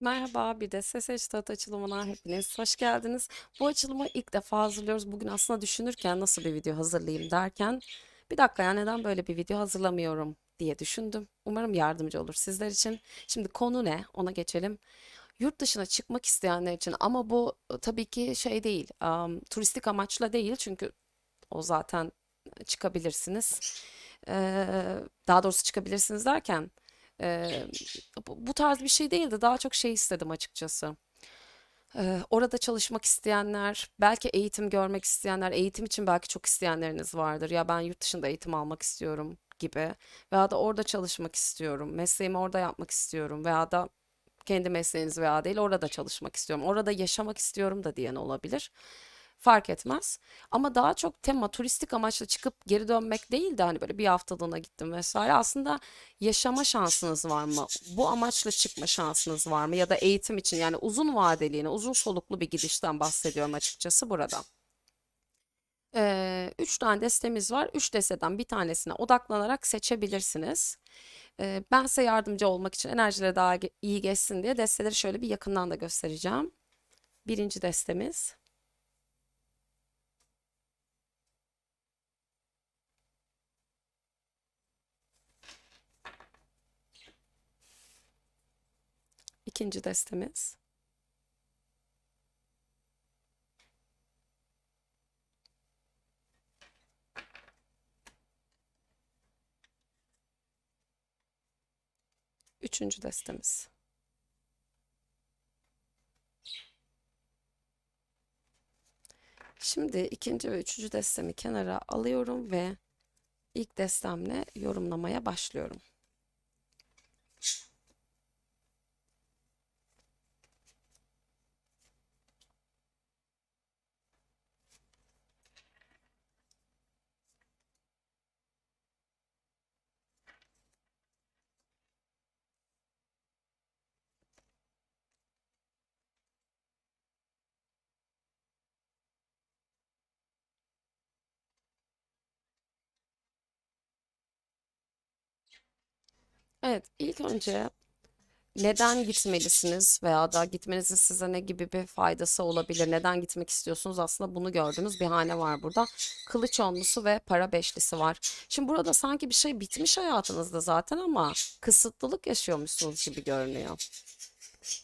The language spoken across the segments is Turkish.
Merhaba, bir de Ses Eştat açılımına hepiniz hoş geldiniz. Bu açılımı ilk defa hazırlıyoruz. Bugün aslında düşünürken nasıl bir video hazırlayayım derken bir dakika ya neden böyle bir video hazırlamıyorum diye düşündüm. Umarım yardımcı olur sizler için. Şimdi konu ne? Ona geçelim. Yurt dışına çıkmak isteyenler için ama bu e, tabii ki şey değil, am, turistik amaçla değil çünkü o zaten çıkabilirsiniz. Eee, daha doğrusu çıkabilirsiniz derken eee, bu tarz bir şey değildi. Daha çok şey istedim açıkçası. Eee, orada çalışmak isteyenler, belki eğitim görmek isteyenler, eğitim için belki çok isteyenleriniz vardır. Ya ben yurt dışında eğitim almak istiyorum gibi. Veya da orada çalışmak istiyorum. Mesleğimi orada yapmak istiyorum. Veya da kendi mesleğiniz veya değil orada çalışmak istiyorum. Orada yaşamak istiyorum da diyen olabilir. Fark etmez. Ama daha çok tema turistik amaçla çıkıp geri dönmek değil de hani böyle bir haftalığına gittim vesaire. Aslında yaşama şansınız var mı? Bu amaçla çıkma şansınız var mı? Ya da eğitim için yani uzun vadeliğine, uzun soluklu bir gidişten bahsediyorum açıkçası burada. Ee, üç tane destemiz var. Üç desteden bir tanesine odaklanarak seçebilirsiniz. Ee, ben size yardımcı olmak için enerjileri daha iyi geçsin diye desteleri şöyle bir yakından da göstereceğim. Birinci destemiz. İkinci destemiz. Üçüncü destemiz. Şimdi ikinci ve üçüncü destemi kenara alıyorum ve ilk destemle yorumlamaya başlıyorum. Evet, ilk önce neden gitmelisiniz veya da gitmenizin size ne gibi bir faydası olabilir? Neden gitmek istiyorsunuz? Aslında bunu gördüğümüz bir hane var burada. Kılıç onlusu ve para beşlisi var. Şimdi burada sanki bir şey bitmiş hayatınızda zaten ama kısıtlılık yaşıyormuşsunuz gibi görünüyor.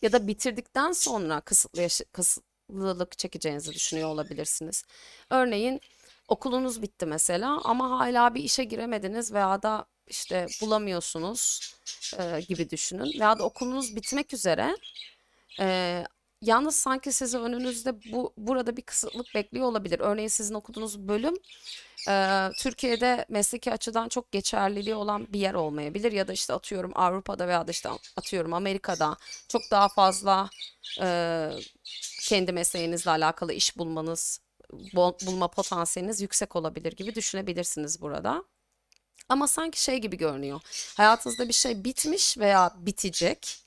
Ya da bitirdikten sonra kısıtlı kısıtlılık çekeceğinizi düşünüyor olabilirsiniz. Örneğin okulunuz bitti mesela ama hala bir işe giremediniz veya da işte bulamıyorsunuz e, gibi düşünün. Veya da okulunuz bitmek üzere. e, yalnız sanki sizi önünüzde bu burada bir kısıtlık bekliyor olabilir. Örneğin sizin okuduğunuz bölüm e, Türkiye'de mesleki açıdan çok geçerliliği olan bir yer olmayabilir ya da işte atıyorum Avrupa'da veya da işte atıyorum Amerika'da çok daha fazla e, kendi mesleğinizle alakalı iş bulmanız, bul- bulma potansiyeliniz yüksek olabilir gibi düşünebilirsiniz burada. Ama sanki şey gibi görünüyor. Hayatınızda bir şey bitmiş veya bitecek.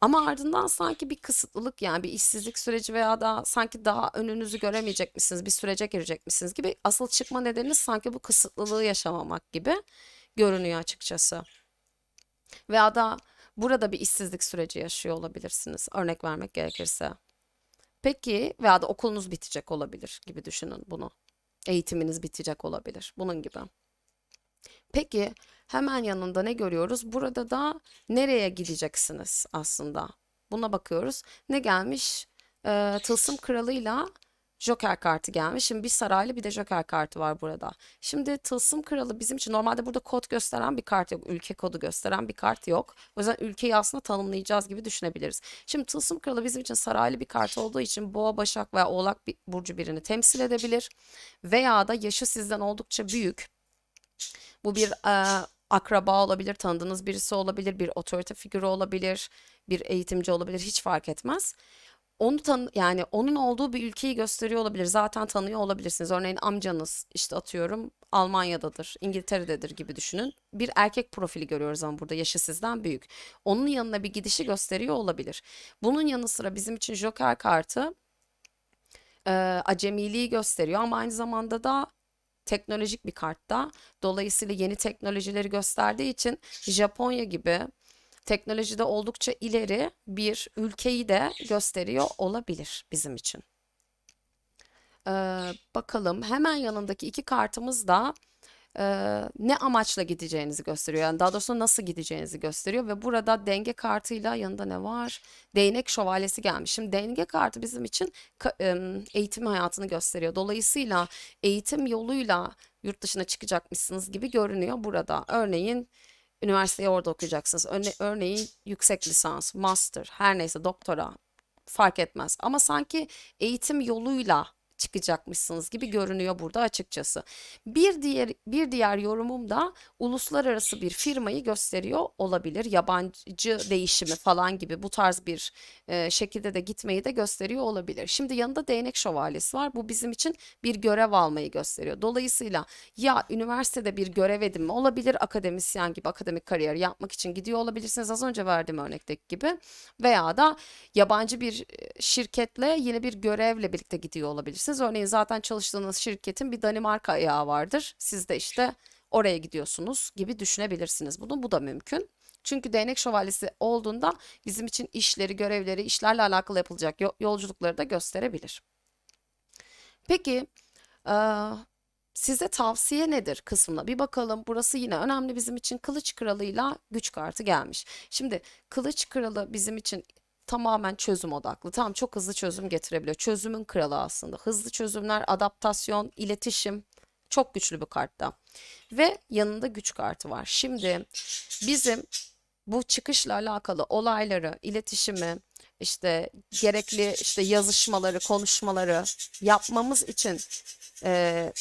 Ama ardından sanki bir kısıtlılık yani bir işsizlik süreci veya da sanki daha önünüzü göremeyecek misiniz, bir sürece girecek misiniz gibi asıl çıkma nedeniniz sanki bu kısıtlılığı yaşamamak gibi görünüyor açıkçası. Veya da burada bir işsizlik süreci yaşıyor olabilirsiniz. Örnek vermek gerekirse. Peki veya da okulunuz bitecek olabilir gibi düşünün bunu. Eğitiminiz bitecek olabilir. Bunun gibi. Peki hemen yanında ne görüyoruz? Burada da nereye gideceksiniz aslında? Buna bakıyoruz. Ne gelmiş? Ee, Tılsım Kralı'yla Joker kartı gelmiş. Şimdi bir saraylı bir de Joker kartı var burada. Şimdi Tılsım Kralı bizim için normalde burada kod gösteren bir kart yok. Ülke kodu gösteren bir kart yok. O yüzden ülkeyi aslında tanımlayacağız gibi düşünebiliriz. Şimdi Tılsım Kralı bizim için saraylı bir kart olduğu için Boğa, Başak veya Oğlak bir- burcu birini temsil edebilir. Veya da yaşı sizden oldukça büyük bu bir e, akraba olabilir, tanıdığınız birisi olabilir, bir otorite figürü olabilir, bir eğitimci olabilir, hiç fark etmez. Onu tan yani onun olduğu bir ülkeyi gösteriyor olabilir. Zaten tanıyor olabilirsiniz. Örneğin amcanız işte atıyorum Almanya'dadır, İngiltere'dedir gibi düşünün. Bir erkek profili görüyoruz ama burada yaşı sizden büyük. Onun yanına bir gidişi gösteriyor olabilir. Bunun yanı sıra bizim için Joker kartı e, acemiliği gösteriyor ama aynı zamanda da teknolojik bir kartta. Dolayısıyla yeni teknolojileri gösterdiği için Japonya gibi teknolojide oldukça ileri bir ülkeyi de gösteriyor olabilir bizim için. Ee, bakalım hemen yanındaki iki kartımız da e, ne amaçla gideceğinizi gösteriyor. Yani daha doğrusu nasıl gideceğinizi gösteriyor ve burada denge kartıyla yanında ne var? Değnek şövalyesi gelmiş. Şimdi denge kartı bizim için em, eğitim hayatını gösteriyor. Dolayısıyla eğitim yoluyla yurt dışına çıkacakmışsınız gibi görünüyor burada. Örneğin üniversiteyi orada okuyacaksınız. Örne- örneğin yüksek lisans, master, her neyse doktora fark etmez. Ama sanki eğitim yoluyla çıkacakmışsınız gibi görünüyor burada açıkçası. Bir diğer bir diğer yorumum da uluslararası bir firmayı gösteriyor olabilir. Yabancı değişimi falan gibi bu tarz bir e, şekilde de gitmeyi de gösteriyor olabilir. Şimdi yanında değnek şövalyesi var. Bu bizim için bir görev almayı gösteriyor. Dolayısıyla ya üniversitede bir görev edinme olabilir, akademisyen gibi akademik kariyer yapmak için gidiyor olabilirsiniz az önce verdiğim örnekteki gibi veya da yabancı bir e, şirketle yine bir görevle birlikte gidiyor olabilirsiniz. Örneğin zaten çalıştığınız şirketin bir Danimarka ayağı vardır. Siz de işte oraya gidiyorsunuz gibi düşünebilirsiniz bunu. Bu da mümkün. Çünkü değnek şövalyesi olduğunda bizim için işleri, görevleri, işlerle alakalı yapılacak yo- yolculukları da gösterebilir. Peki, size tavsiye nedir kısmına bir bakalım. Burası yine önemli bizim için. Kılıç Kralı'yla güç kartı gelmiş. Şimdi Kılıç Kralı bizim için tamamen çözüm odaklı. Tamam çok hızlı çözüm getirebiliyor. Çözümün kralı aslında. Hızlı çözümler, adaptasyon, iletişim çok güçlü bir kartta. Ve yanında güç kartı var. Şimdi bizim bu çıkışla alakalı olayları, iletişimi, işte gerekli işte yazışmaları, konuşmaları yapmamız için eee,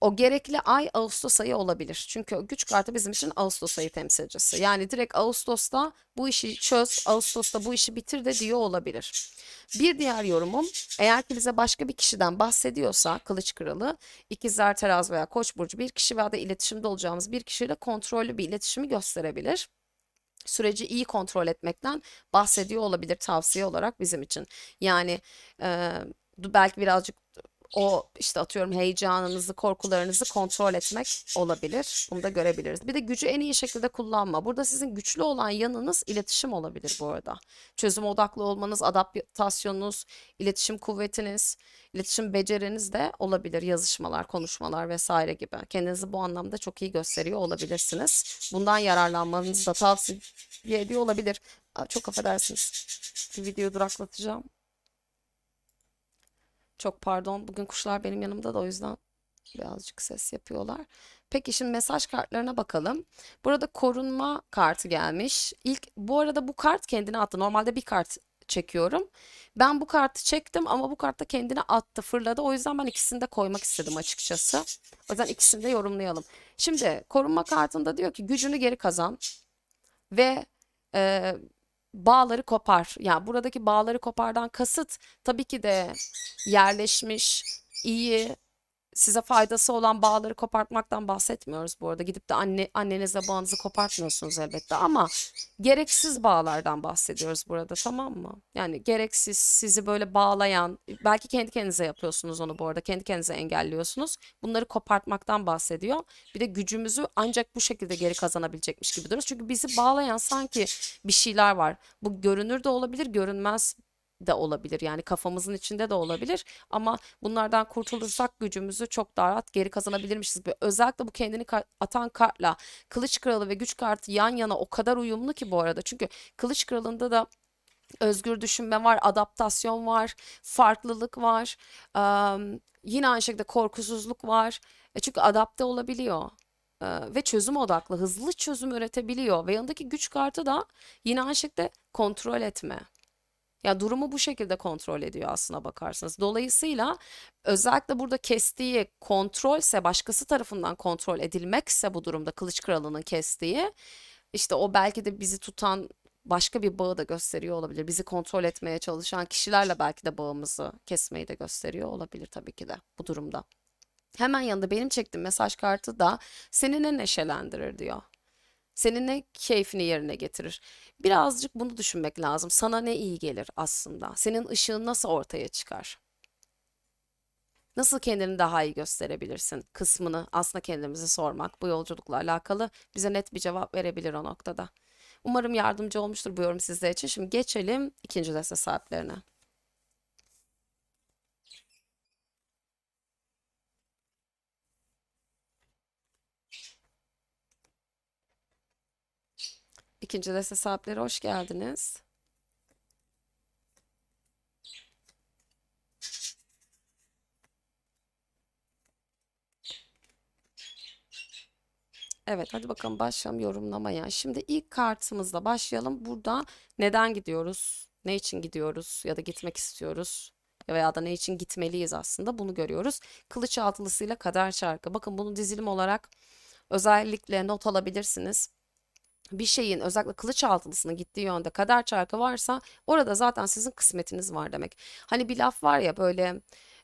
o gerekli ay Ağustos ayı olabilir. Çünkü güç kartı bizim için Ağustos ayı temsilcisi. Yani direkt Ağustos'ta bu işi çöz, Ağustos'ta bu işi bitir de diyor olabilir. Bir diğer yorumum eğer ki bize başka bir kişiden bahsediyorsa Kılıç Kralı, İkizler, Terazi veya Koç burcu bir kişi veya da iletişimde olacağımız bir kişiyle kontrollü bir iletişimi gösterebilir süreci iyi kontrol etmekten bahsediyor olabilir tavsiye olarak bizim için. Yani e, belki birazcık o işte atıyorum heyecanınızı, korkularınızı kontrol etmek olabilir. Bunu da görebiliriz. Bir de gücü en iyi şekilde kullanma. Burada sizin güçlü olan yanınız iletişim olabilir bu arada. Çözüm odaklı olmanız, adaptasyonunuz, iletişim kuvvetiniz, iletişim beceriniz de olabilir. Yazışmalar, konuşmalar vesaire gibi. Kendinizi bu anlamda çok iyi gösteriyor olabilirsiniz. Bundan yararlanmanızı da tavsiye ediyor olabilir. Çok affedersiniz. Bir videoyu duraklatacağım. Çok pardon. Bugün kuşlar benim yanımda da o yüzden birazcık ses yapıyorlar. Peki şimdi mesaj kartlarına bakalım. Burada korunma kartı gelmiş. İlk bu arada bu kart kendine attı. Normalde bir kart çekiyorum. Ben bu kartı çektim ama bu kart da kendine attı, fırladı. O yüzden ben ikisini de koymak istedim açıkçası. O yüzden ikisini de yorumlayalım. Şimdi korunma kartında diyor ki gücünü geri kazan ve e, bağları kopar. Yani buradaki bağları kopardan kasıt tabii ki de yerleşmiş, iyi, size faydası olan bağları kopartmaktan bahsetmiyoruz bu arada. Gidip de anne annenizle bağınızı kopartmıyorsunuz elbette ama gereksiz bağlardan bahsediyoruz burada tamam mı? Yani gereksiz sizi böyle bağlayan, belki kendi kendinize yapıyorsunuz onu bu arada. Kendi kendinize engelliyorsunuz. Bunları kopartmaktan bahsediyor. Bir de gücümüzü ancak bu şekilde geri kazanabilecekmiş gibi duruyoruz. Çünkü bizi bağlayan sanki bir şeyler var. Bu görünür de olabilir, görünmez de olabilir. Yani kafamızın içinde de olabilir ama bunlardan kurtulursak gücümüzü çok daha rahat geri kazanabilirmişiz. Ve özellikle bu kendini atan kartla Kılıç Kralı ve Güç kartı yan yana o kadar uyumlu ki bu arada. Çünkü Kılıç Kralı'nda da özgür düşünme var, adaptasyon var, farklılık var. Am, yine aynı şekilde korkusuzluk var. E çünkü adapte olabiliyor. E, ve çözüm odaklı, hızlı çözüm üretebiliyor. Ve yanındaki güç kartı da yine aynı şekilde kontrol etme. Ya durumu bu şekilde kontrol ediyor aslına bakarsanız. Dolayısıyla özellikle burada kestiği kontrolse başkası tarafından kontrol edilmekse bu durumda Kılıç Kralı'nın kestiği işte o belki de bizi tutan başka bir bağı da gösteriyor olabilir. Bizi kontrol etmeye çalışan kişilerle belki de bağımızı kesmeyi de gösteriyor olabilir tabii ki de bu durumda. Hemen yanında benim çektiğim mesaj kartı da seni ne neşelendirir diyor. Senin ne keyfini yerine getirir? Birazcık bunu düşünmek lazım. Sana ne iyi gelir aslında? Senin ışığın nasıl ortaya çıkar? Nasıl kendini daha iyi gösterebilirsin kısmını aslında kendimize sormak bu yolculukla alakalı bize net bir cevap verebilir o noktada. Umarım yardımcı olmuştur bu yorum sizler için. Şimdi geçelim ikinci deste sahiplerine. İkinci deste sahipleri hoş geldiniz. Evet, hadi bakalım başlayalım yorumlamaya. Şimdi ilk kartımızla başlayalım. Burada neden gidiyoruz? Ne için gidiyoruz ya da gitmek istiyoruz? Veya da ne için gitmeliyiz aslında bunu görüyoruz. Kılıç altılısıyla kader çarkı. Bakın bunu dizilim olarak özellikle not alabilirsiniz. Bir şeyin özellikle kılıç altılısının gittiği yönde kader çarkı varsa orada zaten sizin kısmetiniz var demek. Hani bir laf var ya böyle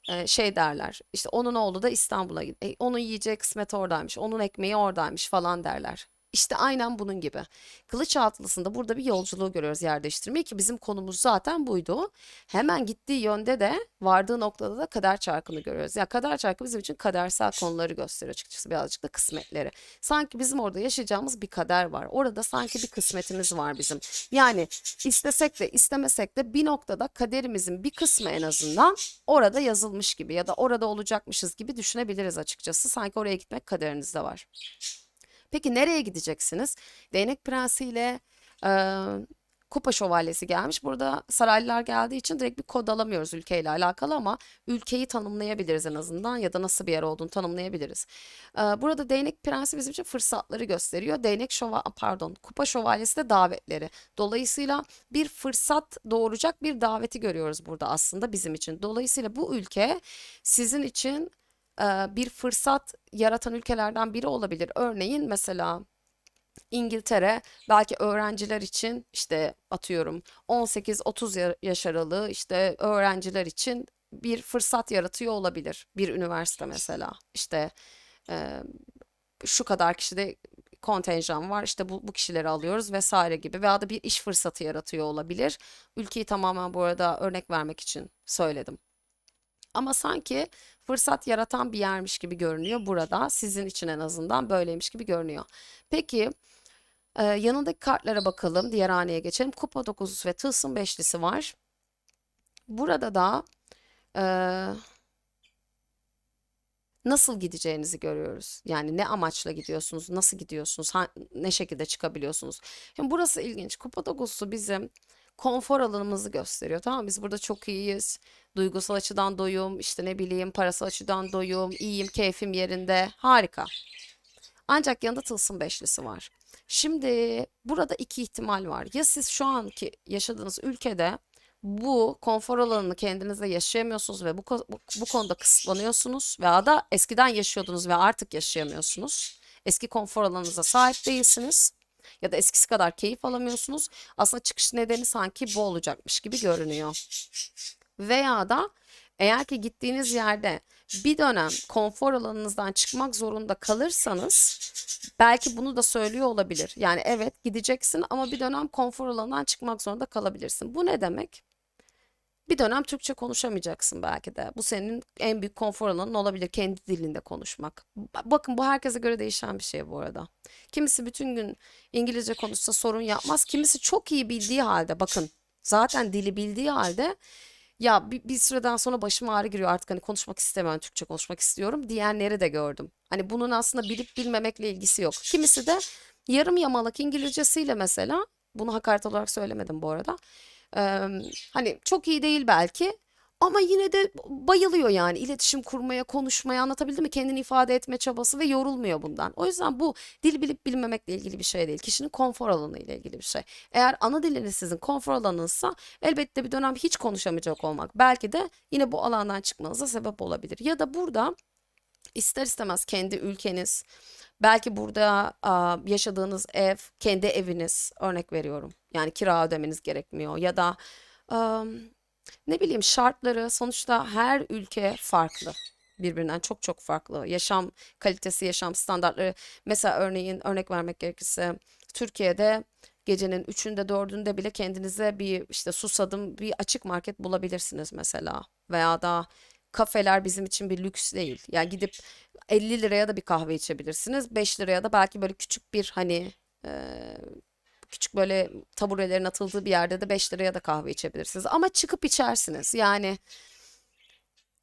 e, şey derler. İşte onun oğlu da İstanbul'a gitti. E, onun yiyeceği kısmet oradaymış. Onun ekmeği oradaymış falan derler. İşte aynen bunun gibi. Kılıç altılısında burada bir yolculuğu görüyoruz yer değiştirmeyi ki bizim konumuz zaten buydu. Hemen gittiği yönde de vardığı noktada da kader çarkını görüyoruz. Ya kader çarkı bizim için kadersel konuları gösteriyor açıkçası birazcık da kısmetleri. Sanki bizim orada yaşayacağımız bir kader var. Orada sanki bir kısmetimiz var bizim. Yani istesek de istemesek de bir noktada kaderimizin bir kısmı en azından orada yazılmış gibi ya da orada olacakmışız gibi düşünebiliriz açıkçası. Sanki oraya gitmek kaderinizde var. Peki nereye gideceksiniz? Değnek Prensi ile e, Kupa Şövalyesi gelmiş. Burada saraylılar geldiği için direkt bir kod alamıyoruz ülkeyle alakalı ama ülkeyi tanımlayabiliriz en azından ya da nasıl bir yer olduğunu tanımlayabiliriz. E, burada Değnek Prensi bizim için fırsatları gösteriyor. Değnek Şova pardon Kupa Şövalyesi de davetleri. Dolayısıyla bir fırsat doğuracak bir daveti görüyoruz burada aslında bizim için. Dolayısıyla bu ülke sizin için bir fırsat yaratan ülkelerden biri olabilir. Örneğin mesela İngiltere belki öğrenciler için işte atıyorum 18-30 yaş aralığı işte öğrenciler için bir fırsat yaratıyor olabilir. Bir üniversite mesela işte e, şu kadar kişide kontenjan var işte bu, bu kişileri alıyoruz vesaire gibi veya da bir iş fırsatı yaratıyor olabilir. Ülkeyi tamamen bu arada örnek vermek için söyledim. Ama sanki fırsat yaratan bir yermiş gibi görünüyor burada. Sizin için en azından böyleymiş gibi görünüyor. Peki e, yanındaki kartlara bakalım. Diğer haneye geçelim. Kupa dokuzusu ve tılsım beşlisi var. Burada da e, nasıl gideceğinizi görüyoruz. Yani ne amaçla gidiyorsunuz, nasıl gidiyorsunuz, ne şekilde çıkabiliyorsunuz. Şimdi burası ilginç. Kupa dokuzusu bizim konfor alanımızı gösteriyor. Tamam Biz burada çok iyiyiz. Duygusal açıdan doyum, işte ne bileyim parasal açıdan doyum, iyiyim, keyfim yerinde. Harika. Ancak yanında tılsım beşlisi var. Şimdi burada iki ihtimal var. Ya siz şu anki yaşadığınız ülkede bu konfor alanını kendinizde yaşayamıyorsunuz ve bu, bu, bu konuda kısıtlanıyorsunuz veya da eskiden yaşıyordunuz ve artık yaşayamıyorsunuz. Eski konfor alanınıza sahip değilsiniz ya da eskisi kadar keyif alamıyorsunuz. Aslında çıkış nedeni sanki bu olacakmış gibi görünüyor. Veya da eğer ki gittiğiniz yerde bir dönem konfor alanınızdan çıkmak zorunda kalırsanız belki bunu da söylüyor olabilir. Yani evet gideceksin ama bir dönem konfor alanından çıkmak zorunda kalabilirsin. Bu ne demek? Bir dönem Türkçe konuşamayacaksın belki de. Bu senin en büyük konfor alanın olabilir kendi dilinde konuşmak. Bakın bu herkese göre değişen bir şey bu arada. Kimisi bütün gün İngilizce konuşsa sorun yapmaz. Kimisi çok iyi bildiği halde bakın zaten dili bildiği halde ya bir, bir süreden sonra başım ağrı giriyor artık hani konuşmak istemiyorum Türkçe konuşmak istiyorum diyenleri de gördüm. Hani bunun aslında bilip bilmemekle ilgisi yok. Kimisi de yarım yamalak İngilizcesiyle mesela bunu hakaret olarak söylemedim bu arada hani çok iyi değil belki ama yine de bayılıyor yani iletişim kurmaya, konuşmaya anlatabildim mi? Kendini ifade etme çabası ve yorulmuyor bundan. O yüzden bu dil bilip bilmemekle ilgili bir şey değil. Kişinin konfor alanı ile ilgili bir şey. Eğer ana diliniz sizin konfor alanınızsa elbette bir dönem hiç konuşamayacak olmak belki de yine bu alandan çıkmanıza sebep olabilir. Ya da burada ister istemez kendi ülkeniz, belki burada yaşadığınız ev, kendi eviniz örnek veriyorum. Yani kira ödemeniz gerekmiyor ya da ne bileyim şartları sonuçta her ülke farklı. Birbirinden çok çok farklı. Yaşam kalitesi, yaşam standartları. Mesela örneğin örnek vermek gerekirse Türkiye'de gecenin üçünde dördünde bile kendinize bir işte susadım bir açık market bulabilirsiniz mesela. Veya da kafeler bizim için bir lüks değil. Yani gidip 50 liraya da bir kahve içebilirsiniz. 5 liraya da belki böyle küçük bir hani küçük böyle taburelerin atıldığı bir yerde de 5 liraya da kahve içebilirsiniz. Ama çıkıp içersiniz. Yani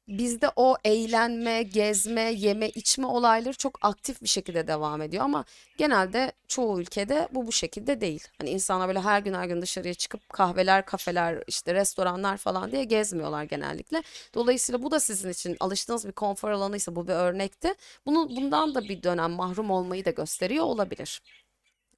bizde o eğlenme, gezme, yeme, içme olayları çok aktif bir şekilde devam ediyor ama genelde çoğu ülkede bu bu şekilde değil. Hani insanlar böyle her gün her gün dışarıya çıkıp kahveler, kafeler, işte restoranlar falan diye gezmiyorlar genellikle. Dolayısıyla bu da sizin için alıştığınız bir konfor alanıysa bu bir örnekti. Bunu bundan da bir dönem mahrum olmayı da gösteriyor olabilir.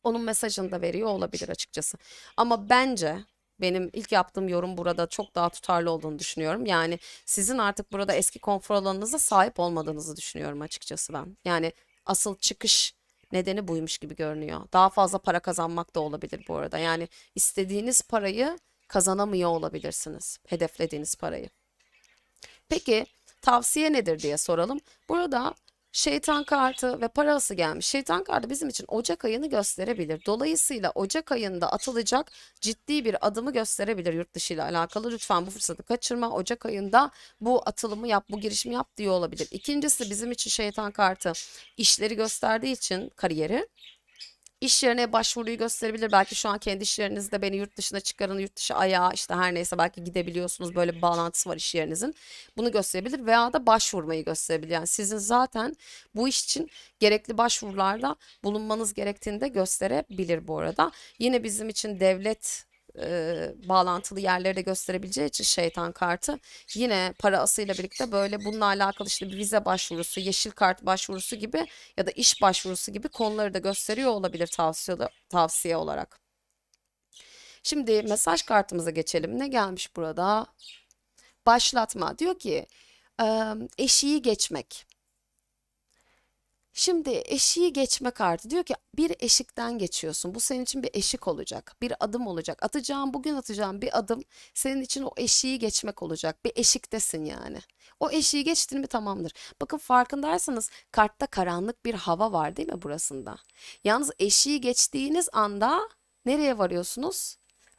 Onun mesajını da veriyor olabilir açıkçası. Ama bence benim ilk yaptığım yorum burada çok daha tutarlı olduğunu düşünüyorum. Yani sizin artık burada eski konfor alanınıza sahip olmadığınızı düşünüyorum açıkçası ben. Yani asıl çıkış nedeni buymuş gibi görünüyor. Daha fazla para kazanmak da olabilir bu arada. Yani istediğiniz parayı kazanamıyor olabilirsiniz. Hedeflediğiniz parayı. Peki tavsiye nedir diye soralım. Burada şeytan kartı ve parası gelmiş. Şeytan kartı bizim için Ocak ayını gösterebilir. Dolayısıyla Ocak ayında atılacak ciddi bir adımı gösterebilir yurt dışı ile alakalı. Lütfen bu fırsatı kaçırma. Ocak ayında bu atılımı yap, bu girişimi yap diyor olabilir. İkincisi bizim için şeytan kartı işleri gösterdiği için kariyeri. İş yerine başvuruyu gösterebilir. Belki şu an kendi iş yerinizde beni yurt dışına çıkarın, yurt dışı ayağı işte her neyse belki gidebiliyorsunuz. Böyle bir bağlantısı var iş yerinizin. Bunu gösterebilir veya da başvurmayı gösterebilir. Yani sizin zaten bu iş için gerekli başvurularda bulunmanız gerektiğini de gösterebilir bu arada. Yine bizim için devlet e, bağlantılı yerleri de gösterebileceği için şeytan kartı yine para asıyla birlikte böyle bununla alakalı işte bir vize başvurusu, yeşil kart başvurusu gibi ya da iş başvurusu gibi konuları da gösteriyor olabilir tavsiye, tavsiye olarak. Şimdi mesaj kartımıza geçelim. Ne gelmiş burada? Başlatma. Diyor ki eşiği geçmek. Şimdi eşiği geçme kartı diyor ki bir eşikten geçiyorsun. Bu senin için bir eşik olacak, bir adım olacak. Atacağın bugün atacağın bir adım senin için o eşiği geçmek olacak. Bir eşiktesin yani. O eşiği geçtin mi tamamdır. Bakın farkındaysanız kartta karanlık bir hava var değil mi burasında? Yalnız eşiği geçtiğiniz anda nereye varıyorsunuz?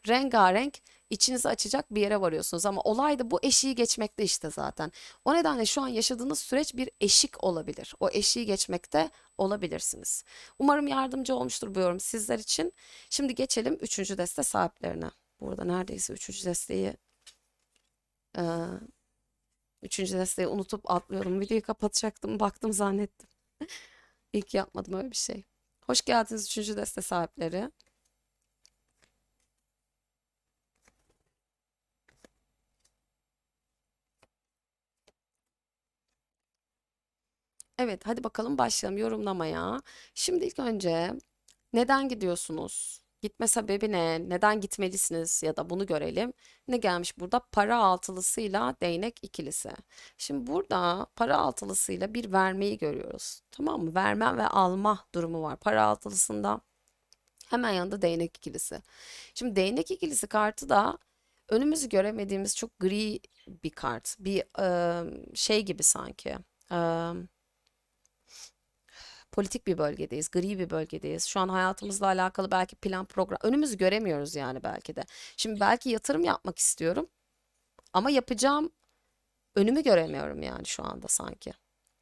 Rengarenk içinizi açacak bir yere varıyorsunuz ama olay da bu eşiği geçmekte işte zaten. O nedenle şu an yaşadığınız süreç bir eşik olabilir. O eşiği geçmekte olabilirsiniz. Umarım yardımcı olmuştur bu yorum sizler için. Şimdi geçelim üçüncü deste sahiplerine. Burada neredeyse üçüncü desteği üçüncü desteği unutup atlıyorum. Videoyu kapatacaktım baktım zannettim. İlk yapmadım öyle bir şey. Hoş geldiniz üçüncü deste sahipleri. Evet, hadi bakalım başlayalım yorumlamaya. Şimdi ilk önce neden gidiyorsunuz? Gitme sebebi ne? Neden gitmelisiniz? Ya da bunu görelim. Ne gelmiş burada? Para altılısıyla değnek ikilisi. Şimdi burada para altılısıyla bir vermeyi görüyoruz. Tamam mı? Verme ve alma durumu var. Para altılısında hemen yanında değnek ikilisi. Şimdi değnek ikilisi kartı da önümüzü göremediğimiz çok gri bir kart. Bir e, şey gibi sanki. E, politik bir bölgedeyiz, gri bir bölgedeyiz. Şu an hayatımızla alakalı belki plan program önümüzü göremiyoruz yani belki de. Şimdi belki yatırım yapmak istiyorum ama yapacağım önümü göremiyorum yani şu anda sanki.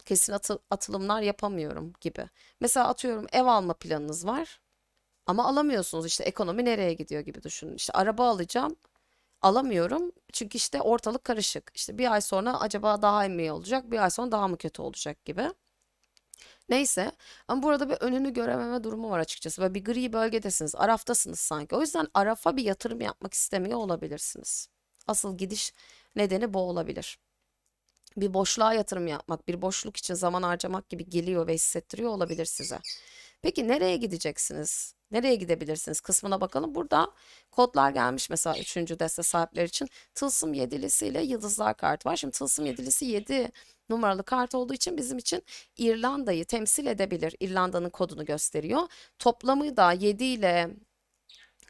Kesin atı- atılımlar yapamıyorum gibi. Mesela atıyorum ev alma planınız var ama alamıyorsunuz işte ekonomi nereye gidiyor gibi düşünün. İşte araba alacağım alamıyorum çünkü işte ortalık karışık. İşte bir ay sonra acaba daha iyi olacak, bir ay sonra daha mı kötü olacak gibi. Neyse ama burada bir önünü görememe durumu var açıkçası ve bir gri bölgedesiniz, araftasınız sanki. O yüzden arafa bir yatırım yapmak istemiyor olabilirsiniz. Asıl gidiş nedeni bu olabilir. Bir boşluğa yatırım yapmak, bir boşluk için zaman harcamak gibi geliyor ve hissettiriyor olabilir size. Peki nereye gideceksiniz? Nereye gidebilirsiniz kısmına bakalım. Burada kodlar gelmiş mesela üçüncü deste sahipleri için. Tılsım yedilisi ile yıldızlar kartı var. Şimdi tılsım yedilisi 7 numaralı kart olduğu için bizim için İrlanda'yı temsil edebilir. İrlanda'nın kodunu gösteriyor. Toplamı da 7 ile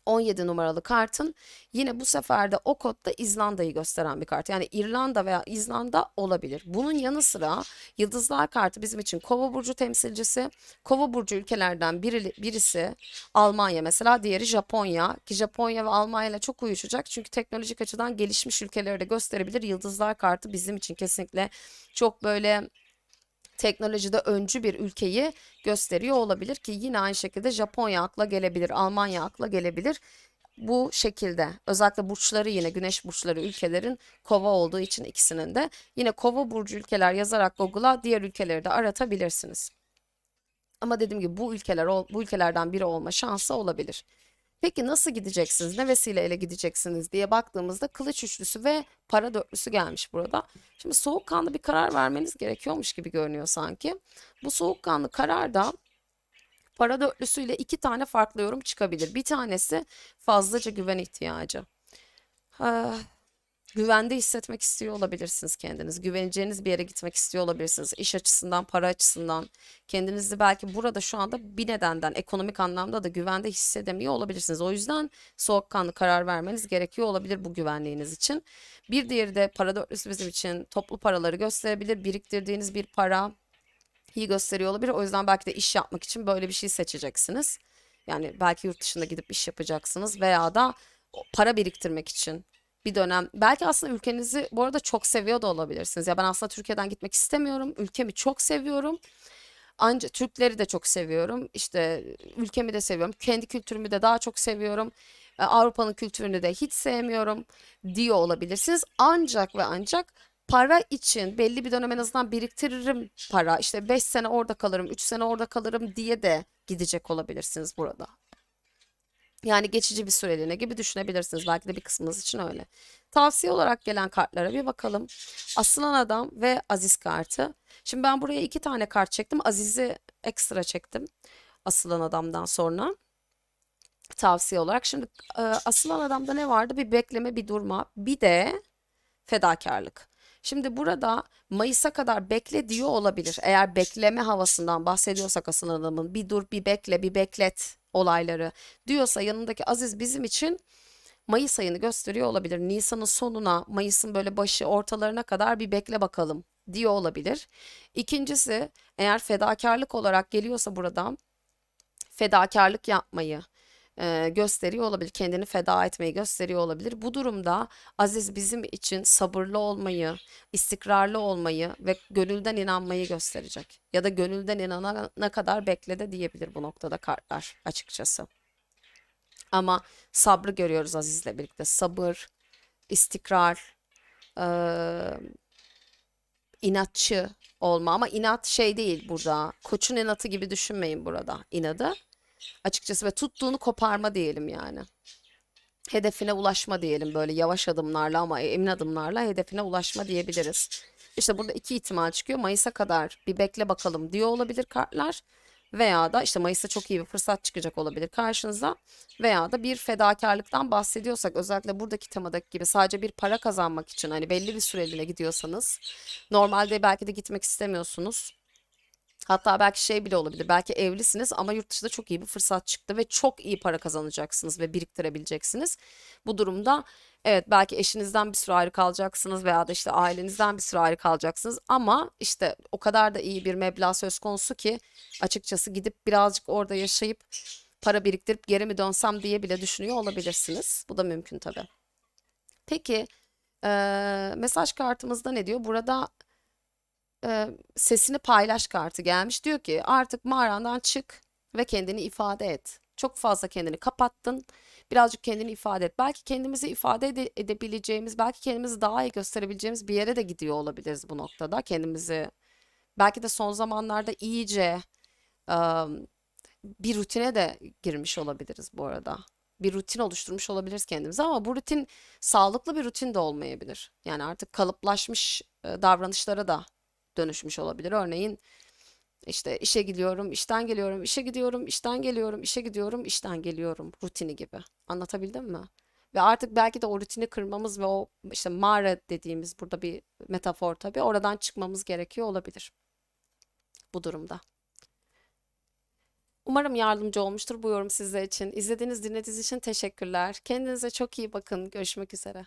17 numaralı kartın yine bu sefer de o kodda İzlanda'yı gösteren bir kart. Yani İrlanda veya İzlanda olabilir. Bunun yanı sıra Yıldızlar kartı bizim için Kova burcu temsilcisi. Kova burcu ülkelerden biri, birisi Almanya mesela, diğeri Japonya ki Japonya ve Almanya ile çok uyuşacak. Çünkü teknolojik açıdan gelişmiş ülkeleri de gösterebilir. Yıldızlar kartı bizim için kesinlikle çok böyle teknolojide öncü bir ülkeyi gösteriyor olabilir ki yine aynı şekilde Japonya akla gelebilir, Almanya akla gelebilir. Bu şekilde özellikle burçları yine güneş burçları ülkelerin kova olduğu için ikisinin de yine kova burcu ülkeler yazarak Google'a diğer ülkeleri de aratabilirsiniz. Ama dediğim gibi bu ülkeler bu ülkelerden biri olma şansı olabilir. Peki nasıl gideceksiniz? Ne vesileyle gideceksiniz diye baktığımızda kılıç üçlüsü ve para dörtlüsü gelmiş burada. Şimdi soğukkanlı bir karar vermeniz gerekiyormuş gibi görünüyor sanki. Bu soğukkanlı karar da para dörtlüsüyle iki tane farklı yorum çıkabilir. Bir tanesi fazlaca güven ihtiyacı. Ah, güvende hissetmek istiyor olabilirsiniz kendiniz. Güveneceğiniz bir yere gitmek istiyor olabilirsiniz. İş açısından, para açısından. Kendinizi belki burada şu anda bir nedenden ekonomik anlamda da güvende hissedemiyor olabilirsiniz. O yüzden soğukkanlı karar vermeniz gerekiyor olabilir bu güvenliğiniz için. Bir diğeri de para dörtlüsü bizim için toplu paraları gösterebilir. Biriktirdiğiniz bir para iyi gösteriyor olabilir. O yüzden belki de iş yapmak için böyle bir şey seçeceksiniz. Yani belki yurt dışında gidip iş yapacaksınız veya da para biriktirmek için bir dönem belki aslında ülkenizi bu arada çok seviyor da olabilirsiniz. Ya ben aslında Türkiye'den gitmek istemiyorum. Ülkemi çok seviyorum. Ancak Türkleri de çok seviyorum. İşte ülkemi de seviyorum. Kendi kültürümü de daha çok seviyorum. E, Avrupa'nın kültürünü de hiç sevmiyorum diyor olabilirsiniz. Ancak ve ancak para için belli bir dönem en azından biriktiririm para. İşte 5 sene orada kalırım, 3 sene orada kalırım diye de gidecek olabilirsiniz burada. Yani geçici bir süreliğine gibi düşünebilirsiniz. Belki de bir kısmınız için öyle. Tavsiye olarak gelen kartlara bir bakalım. Asılan Adam ve Aziz kartı. Şimdi ben buraya iki tane kart çektim. Aziz'i ekstra çektim. Asılan Adam'dan sonra. Tavsiye olarak. Şimdi e, Asılan Adam'da ne vardı? Bir bekleme, bir durma. Bir de fedakarlık. Şimdi burada Mayıs'a kadar bekle diyor olabilir. Eğer bekleme havasından bahsediyorsak asılan adamın bir dur, bir bekle, bir beklet olayları diyorsa yanındaki Aziz bizim için Mayıs ayını gösteriyor olabilir. Nisan'ın sonuna, Mayıs'ın böyle başı ortalarına kadar bir bekle bakalım diyor olabilir. İkincisi eğer fedakarlık olarak geliyorsa buradan fedakarlık yapmayı e, gösteriyor olabilir. Kendini feda etmeyi gösteriyor olabilir. Bu durumda Aziz bizim için sabırlı olmayı, istikrarlı olmayı ve gönülden inanmayı gösterecek. Ya da gönülden inanana kadar bekle de diyebilir bu noktada kartlar açıkçası. Ama sabrı görüyoruz Aziz'le birlikte. Sabır, istikrar, eee, inatçı olma ama inat şey değil burada. Koçun inatı gibi düşünmeyin burada inadı. Açıkçası ve tuttuğunu koparma diyelim yani. Hedefine ulaşma diyelim böyle yavaş adımlarla ama emin adımlarla hedefine ulaşma diyebiliriz. İşte burada iki ihtimal çıkıyor. Mayıs'a kadar bir bekle bakalım diyor olabilir kartlar. Veya da işte Mayıs'ta çok iyi bir fırsat çıkacak olabilir karşınıza. Veya da bir fedakarlıktan bahsediyorsak özellikle buradaki temadaki gibi sadece bir para kazanmak için hani belli bir süreliğine gidiyorsanız normalde belki de gitmek istemiyorsunuz. Hatta belki şey bile olabilir. Belki evlisiniz ama yurt dışında çok iyi bir fırsat çıktı ve çok iyi para kazanacaksınız ve biriktirebileceksiniz. Bu durumda evet belki eşinizden bir süre ayrı kalacaksınız veya da işte ailenizden bir süre ayrı kalacaksınız ama işte o kadar da iyi bir meblağ söz konusu ki açıkçası gidip birazcık orada yaşayıp para biriktirip geri mi dönsem diye bile düşünüyor olabilirsiniz. Bu da mümkün tabii. Peki eee, mesaj kartımızda ne diyor? Burada e, sesini paylaş kartı gelmiş. Diyor ki artık mağarandan çık ve kendini ifade et. Çok fazla kendini kapattın. Birazcık kendini ifade et. Belki kendimizi ifade ede- edebileceğimiz, belki kendimizi daha iyi gösterebileceğimiz bir yere de gidiyor olabiliriz bu noktada. Kendimizi belki de son zamanlarda iyice e, bir rutine de girmiş olabiliriz bu arada. Bir rutin oluşturmuş olabiliriz kendimize ama bu rutin sağlıklı bir rutin de olmayabilir. Yani artık kalıplaşmış davranışlara da dönüşmüş olabilir. Örneğin işte işe gidiyorum, işten geliyorum, işe gidiyorum, işten geliyorum, işe gidiyorum, işten geliyorum rutini gibi. Anlatabildim mi? Ve artık belki de o rutini kırmamız ve o işte mağara dediğimiz burada bir metafor tabii oradan çıkmamız gerekiyor olabilir bu durumda. Umarım yardımcı olmuştur bu yorum sizler için. İzlediğiniz, dinlediğiniz için teşekkürler. Kendinize çok iyi bakın. Görüşmek üzere.